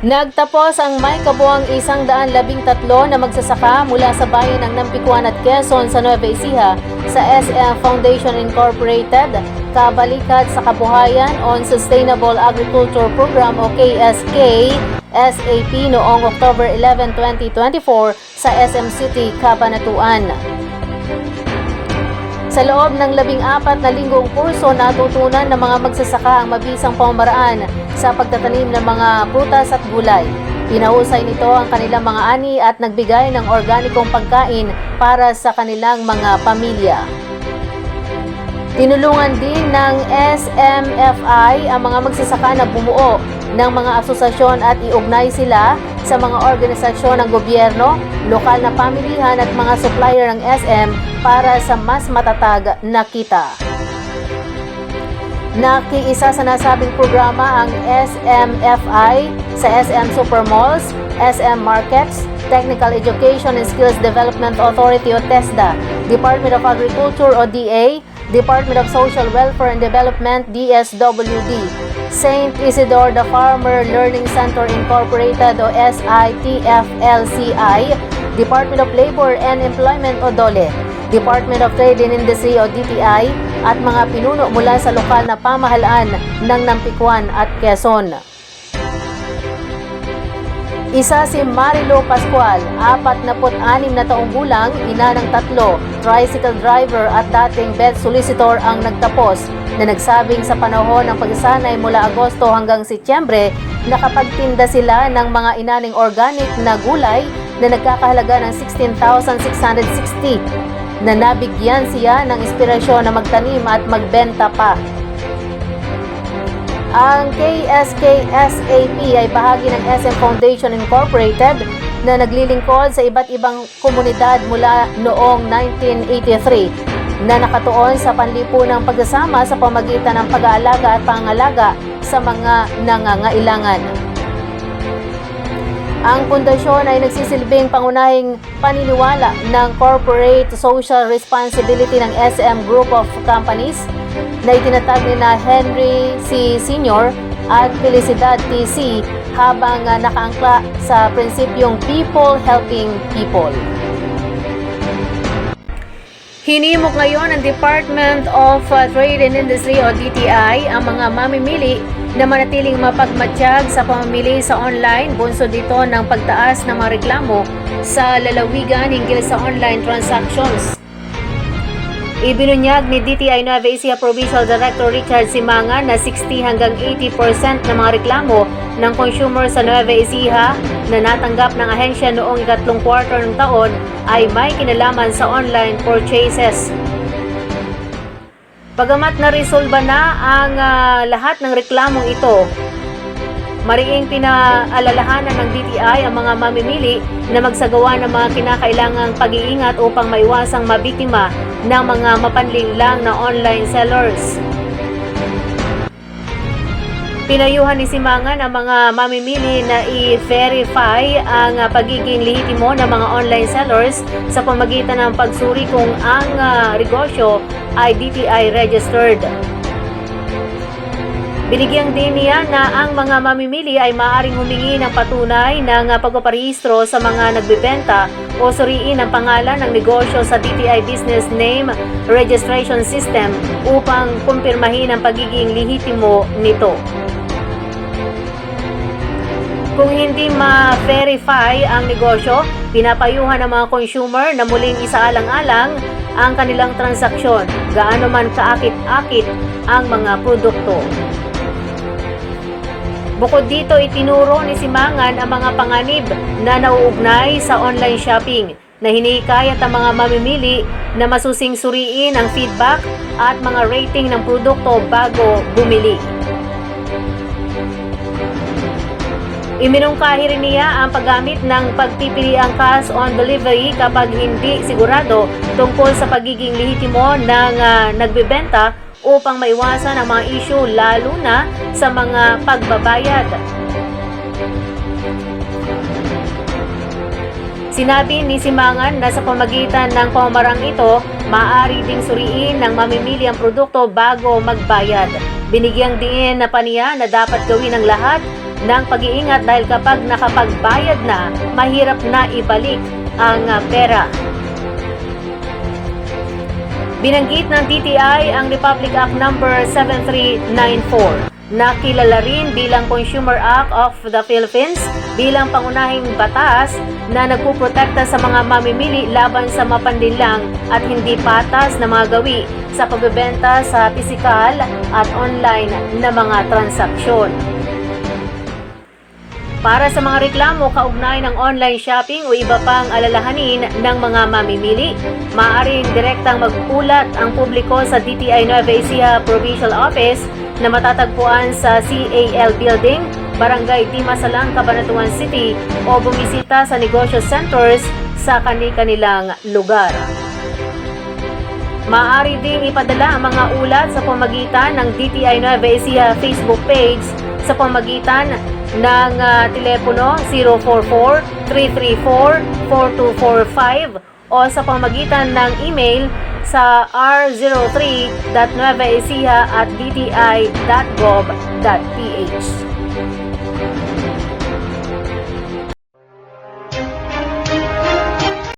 Nagtapos ang may kabuang isang daan labing tatlo na magsasaka mula sa bayan ng Nampikuan at Quezon sa Nueva Ecija sa SM Foundation Incorporated, Kabalikat sa Kabuhayan on Sustainable Agriculture Program o KSK SAP noong October 11, 2024 sa SM City, Cabanatuan. Sa loob ng labing apat na linggong kurso, natutunan ng mga magsasaka ang mabisang pamamaraan sa pagtatanim ng mga prutas at gulay. Pinahusay nito ang kanilang mga ani at nagbigay ng organikong pagkain para sa kanilang mga pamilya. Tinulungan din ng SMFI ang mga magsasaka na bumuo ng mga asosasyon at iugnay sila sa mga organisasyon ng gobyerno, lokal na pamilihan at mga supplier ng SM para sa mas matatag na kita. Nakiisa sa nasabing programa ang SMFI sa SM Supermalls, SM Markets, Technical Education and Skills Development Authority o TESDA, Department of Agriculture o DA, Department of Social Welfare and Development DSWD, St. Isidore the Farmer Learning Center Incorporated o SITFLCI, Department of Labor and Employment o DOLE, Department of Trade and Industry o DTI at mga pinuno mula sa lokal na pamahalaan ng Nampikwan at Quezon. Isa si Marilo Pascual, 46 na taong gulang, ina ng tatlo, tricycle driver at dating bed solicitor ang nagtapos na nagsabing sa panahon ng pagsanay mula Agosto hanggang Setyembre, nakapagtinda sila ng mga inaning organic na gulay na nagkakahalaga ng 16,660 na nabigyan siya ng inspirasyon na magtanim at magbenta pa. Ang KSK-SAP ay bahagi ng SM Foundation Incorporated na naglilingkod sa iba't ibang komunidad mula noong 1983 na nakatuon sa panlipunang pagsasama sa pamagitan ng pag-aalaga at pangalaga sa mga nangangailangan. Ang pundasyon ay nagsisilbing pangunahing paniniwala ng corporate social responsibility ng SM Group of Companies na itinatag ni na Henry C. Sr. at Felicidad T.C. habang ah, nakaangkla sa prinsipyong people helping people. Hinimok ngayon ng Department of uh, Trade and Industry o DTI ang mga mamimili na manatiling mapagmatsyag sa pamamili sa online bunso dito ng pagtaas ng mga reklamo sa lalawigan hinggil sa online transactions. Ibinunyag ni DTI Nueva Ecija Provincial Director Richard Simangan na 60 hanggang 80% ng mga reklamo ng consumer sa Nueva Ecija na natanggap ng ahensya noong ikatlong quarter ng taon ay may kinalaman sa online purchases. Pagamat na-resolve na ang ah, lahat ng reklamong ito, Mariing pinaalalahanan ng DTI ang mga mamimili na magsagawa ng mga kinakailangang pag-iingat upang maiwasang mabiktima ng mga mapanlinlang na online sellers. Pinayuhan ni Simangan ang mga mamimili na i-verify ang pagiging lehitimo ng mga online sellers sa pamagitan ng pagsuri kung ang ah, negosyo ay DTI registered. Binigyang din niya na ang mga mamimili ay maaaring humingi ng patunay ng pagpaparehistro sa mga nagbebenta o suriin ang pangalan ng negosyo sa DTI Business Name Registration System upang kumpirmahin ang pagiging lehitimo nito. Kung hindi ma-verify ang negosyo, pinapayuhan ng mga consumer na muling isaalang-alang ang kanilang transaksyon, gaano man kaakit-akit ang mga produkto. Bukod dito, itinuro ni Simangan ang mga panganib na nauugnay sa online shopping na hinikayat ang mga mamimili na masusing suriin ang feedback at mga rating ng produkto bago bumili. Iminungkahi rin niya ang paggamit ng pagpipiliang cash on delivery kapag hindi sigurado tungkol sa pagiging lehitimo ng ah, nagbebenta upang maiwasan ang mga issue lalo na sa mga pagbabayad. Sinabi ni Simangan na sa pamagitan ng pamamarang ito, maaari ding suriin ng mamimili ang produkto bago magbayad. Binigyang diin na paniya na dapat gawin ng lahat ng pag-iingat dahil kapag nakapagbayad na, mahirap na ibalik ang ah, pera. Binanggit ng DTI ang Republic Act number 7394 na kilala rin bilang Consumer Act of the Philippines bilang pangunahing batas na nagpuprotekta sa mga mamimili laban sa mapandinlang at hindi patas na mga gawi sa pagbebenta sa pisikal at online na mga transaksyon. Para sa mga reklamo kaugnay ng online shopping o iba pang alalahanin ng mga mamimili, maaaring direktang mag-ulat ang publiko sa DTI Nueva Ecija Provincial Office na matatagpuan sa CAL Building, Barangay Dimasalang, Cabanatuan City o bumisita sa negosyo centers sa kani-kanilang lugar. Maaari ding ipadala ang mga ulat sa pamagitan ng DTI Nueva Ecija Facebook page sa pamagitan ng ah, telepono 044-334-4245 o sa pamagitan ng email sa r03.nuevaecija at dti.gov.ph.